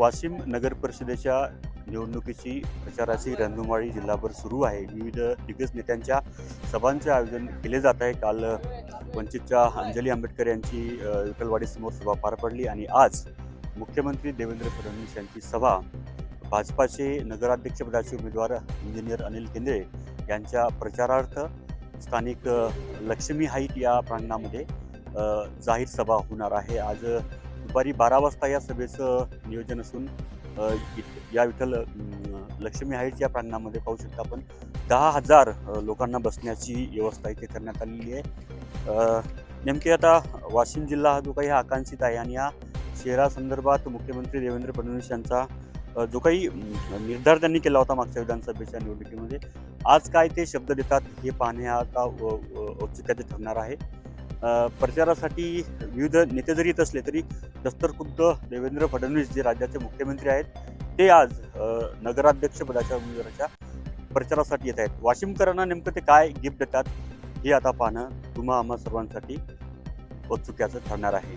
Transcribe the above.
वाशिम नगर परिषदेच्या निवडणुकीची प्रचाराची रणधुमाळी जिल्हाभर सुरू आहे. विविध दिग्गज नेत्यांच्या सभांचे आयोजन केले जात आहे. काल वंचितच्या अंजली आंबेडकर यांची अ, विठ्ठलवाडीसमोर सभा पार पडली आणि आज मुख्यमंत्री देवेंद्र फडणवीस यांची सभा भाजपाचे नगराध्यक्षपदाचे उमेदवार इंजिनियर अनिल केंद्रे यांच्या प्रचारार्थ स्थानिक लक्ष्मी हाईट या प्रांगणामध्ये जाहीर सभा होणार आहे. आज दुपारी बारा वाजता या सभेचं नियोजन असून या विठ्ठल लक्ष्मी हाईट या प्रांगणामध्ये पाहू शकता आपण. दहा हजार लोकांना बसण्याची व्यवस्था इथे करण्यात आलेली आहे. नेमके आता वाशिम जिल्हा हा जो काही हा आकांक्षित आहे आणि या शहरासंदर्भात मुख्यमंत्री देवेंद्र फडणवीस यांचा जो काही निर्धार त्यांनी केला होता मागच्या विधानसभेच्या निवडणुकीमध्ये आज काय ते शब्द देतात हे पाहणे आता अ, औत्सुक्याचे ठरणार आहे. प्रचारासाठी विविध नेते जरी येत असले तरी दस्तरखुद्द देवेंद्र फडणवीस जे राज्याचे मुख्यमंत्री आहेत ते आज नगराध्यक्षपदाच्या उमेदवाराच्या प्रचारासाठी येत आहेत. वाशिमकरांना नेमकं ते काय गिफ्ट देतात हे आता पाहणं तुम्हा आम्हा सर्वांसाठी औत्सुक्याचं ठरणार आहे.